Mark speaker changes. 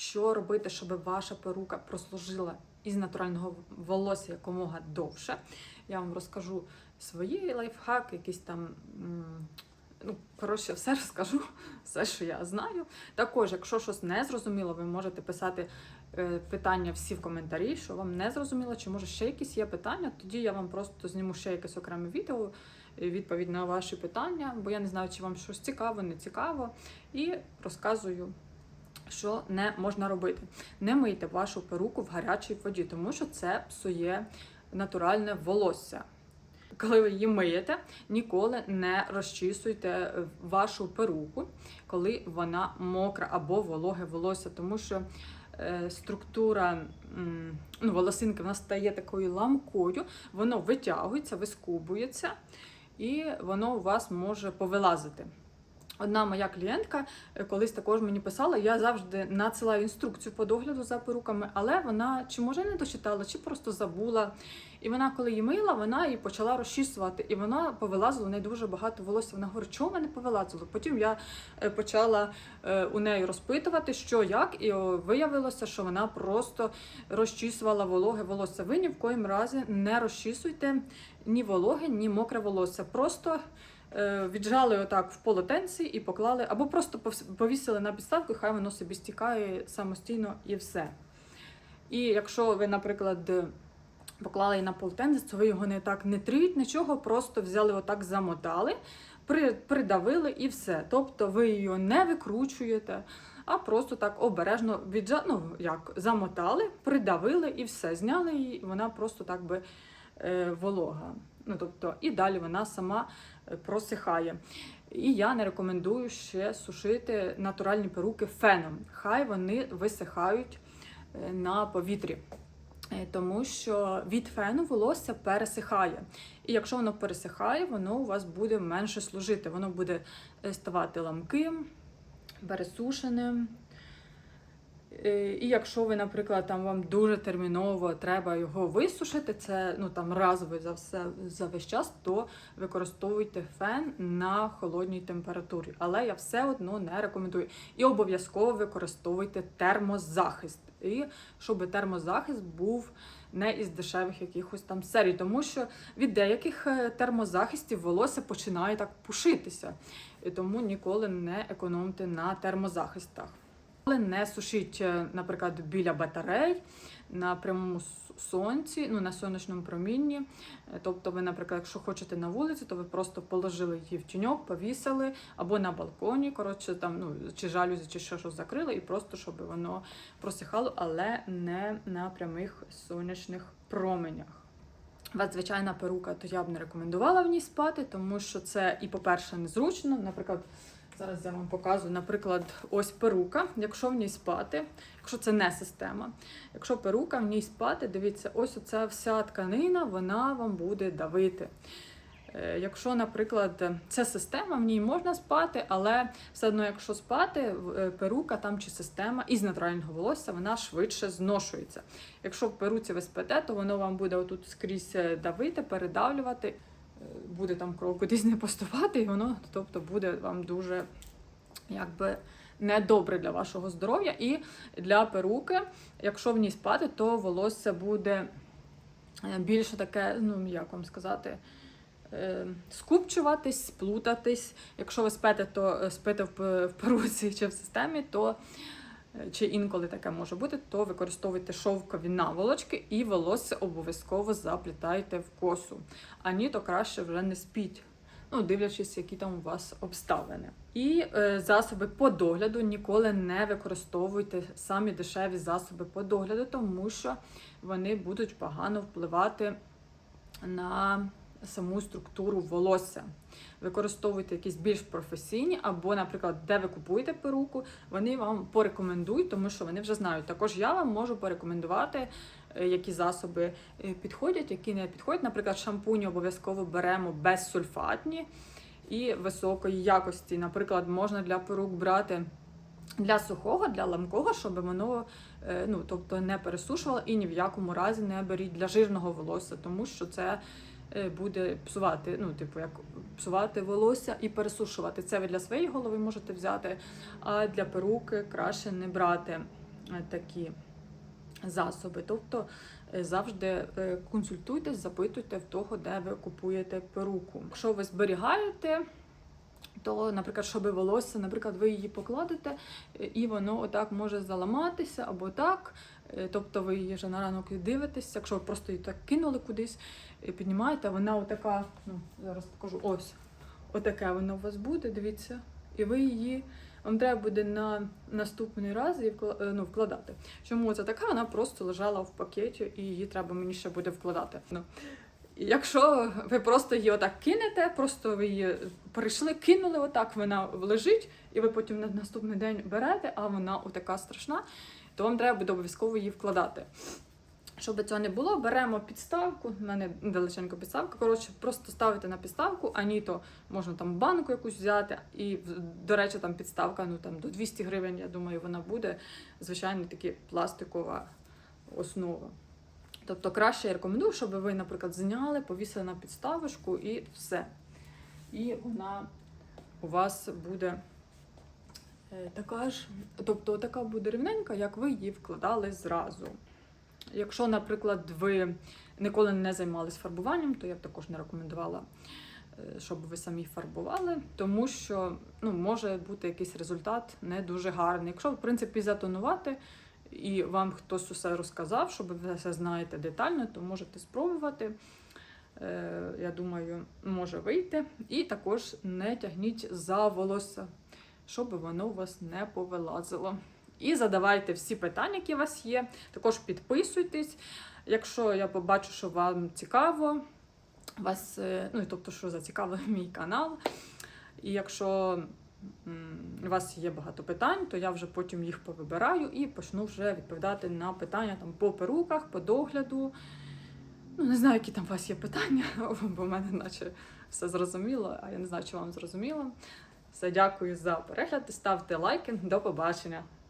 Speaker 1: що робити, щоб ваша перука прослужила із натурального волосся якомога довше. Я вам розкажу свої лайфхаки, якісь там. Ну, коротше, все розкажу, все, що я знаю. Також, якщо щось не зрозуміло, ви можете писати е, питання всі в коментарі, що вам не зрозуміло, чи може ще якісь є питання. Тоді я вам просто зніму ще якесь окреме відео, е, відповідь на ваші питання, бо я не знаю, чи вам щось цікаво, не цікаво. І розказую, що не можна робити. Не мийте вашу перуку в гарячій воді, тому що це псує натуральне волосся. Коли ви її миєте, ніколи не розчісуйте вашу перуку, коли вона мокра або вологе волосся, тому що е, структура ну, волосинки вона стає такою ламкою, воно витягується, вискубується, і воно у вас може повилазити. Одна моя клієнтка е, колись також мені писала, я завжди надсилаю інструкцію по догляду за перуками, але вона чи може не дочитала, чи просто забула. І вона, коли її мила, вона її почала розчісувати, і вона повилазила у неї дуже багато волосся. Вона говорить, чого мене повилазило? Потім я е, почала е, у неї розпитувати, що як, і виявилося, що вона просто розчісувала вологе волосся. Ви ні в коїм разі не розчісуйте ні вологе, ні мокре волосся. Просто віджали отак в полотенці і поклали, або просто повісили на підставку, хай воно собі стікає самостійно і все. І якщо ви, наприклад, поклали на полотенець, то ви його не так не тріть, нічого, просто взяли отак, замотали, придавили і все. Тобто ви її не викручуєте, а просто так обережно віджа... ну, як, замотали, придавили і все. Зняли її, і вона просто так би е, волога. Ну, тобто, і далі вона сама е, просихає. І я не рекомендую ще сушити натуральні перуки феном. Хай вони висихають е, на повітрі. Е, Тому що від фену волосся пересихає. І якщо воно пересихає, воно у вас буде менше служити. Воно буде ставати ламким, пересушеним. Е, І якщо ви, наприклад, там вам дуже терміново треба його висушити, це ну там разово за все за весь час, то використовуйте фен на холодній температурі. Але я все одно не рекомендую. І обов'язково використовуйте термозахист. І щоб термозахист був не із дешевих якихось там серій, тому що від деяких е, термозахистів волосся починає так пушитися. І тому ніколи не економте на термозахистах. Але не сушіть, е, наприклад, біля батарей на прямому сонці, ну на сонячному промінні. Е, Тобто, ви, наприклад, якщо хочете на вулиці, то ви просто положили її в тіньок, повісили або на балконі, коротше, там ну чи жалюзі, чи що що закрили, і просто щоб воно просихало, але не на прямих сонячних променях. У вас звичайна перука, то я б не рекомендувала в ній спати, тому що це і, по-перше, незручно. Наприклад, зараз я вам показую, наприклад, ось перука. Якщо в ній спати, якщо це не система, якщо перука в ній спати, дивіться, ось оця вся тканина, вона вам буде давити. Е, Якщо, наприклад, це система, в ній можна спати, але все одно, якщо спати, е, перука там чи система із натурального волосся, вона швидше зношується. Якщо в перуці ви спите, то воно вам буде отут скрізь е, давити, передавлювати, буде там кров кудись не поступати, і воно тобто буде вам дуже якби недобре для вашого здоров'я. І для перуки, якщо в ній спати, то волосся буде е, більше таке, ну як вам сказати. е, Скупчуватись, плутатись. Якщо ви спите, то е, спите в перуці чи в системі, то чи інколи таке може бути, то використовуйте шовкові наволочки і волосся обов'язково заплітайте в косу. А ні, то краще вже не спіть. Ну, дивлячись, які там у вас обставини. І е, засоби по догляду ніколи не використовуйте самі дешеві засоби по догляду, тому що вони будуть погано впливати на саму структуру волосся. Використовуйте якісь більш професійні, або, наприклад, де ви купуєте перуку, вони вам порекомендують, тому що вони вже знають. Також я вам можу порекомендувати, е, які засоби е, підходять, які не підходять. Наприклад, шампуні обов'язково беремо безсульфатні і високої якості. Наприклад, можна для перук брати. Для сухого, для ламкого, щоб воно е, ну, тобто не пересушувало і ні в якому разі не беріть для жирного волосся, тому що це буде псувати, ну, типу, як псувати волосся і пересушувати. Це ви для своєї голови можете взяти, а для перуки краще не брати е, такі засоби. Тобто е, завжди е, консультуйтесь, запитуйте в того, де ви купуєте перуку. Якщо ви зберігаєте, то, наприклад, щоб волосся, наприклад, ви її покладете, е, і воно отак може заламатися або так. Е, Тобто ви її вже на ранок дивитесь, якщо ви просто її так кинули кудись, і піднімаєте, вона отака, ну зараз покажу, ось, отаке воно у вас буде, дивіться, і ви її. Вам треба буде на наступний раз її е, ну, вкладати. Чому це така? Вона просто лежала в пакеті, і її треба мені ще буде вкладати. Ну, якщо ви просто її отак кинете, просто ви її прийшли, кинули отак, вона лежить, і ви потім на наступний день берете, а вона отака страшна, то вам треба буде обов'язково її вкладати. Щоб цього не було, беремо підставку. У мене далеченько підставка. Коротше, просто ставите на підставку, а ні, то можна там банку якусь взяти. І, до речі, там підставка ну там до 200 гривень, я думаю, вона буде. Звичайно, таки пластикова основа. Тобто краще я рекомендую, щоб ви, наприклад, зняли, повісили на підставочку і все. І вона у вас буде е, така ж, тобто така буде рівненька, як ви її вкладали зразу. Якщо, наприклад, ви ніколи не займалися фарбуванням, то я б також не рекомендувала, е, щоб ви самі фарбували, тому що ну, може бути якийсь результат не дуже гарний. Якщо, в принципі, затонувати і вам хтось усе розказав, щоб ви все знаєте детально, то можете спробувати. Е, Я думаю, може вийти. І також не тягніть за волосся, щоб воно у вас не повилазило. І задавайте всі питання, які у вас є. Також підписуйтесь. Якщо я побачу, що вам цікаво, вас, е, ну, тобто, що зацікавив мій канал. І якщо у вас є багато питань, то я вже потім їх повибираю і почну вже відповідати на питання там, по перуках, по догляду. Ну, не знаю, які там у вас є питання, бо в мене наче все зрозуміло, а я не знаю, чи вам зрозуміло. Все, дякую за перегляд. Ставте лайки. До побачення.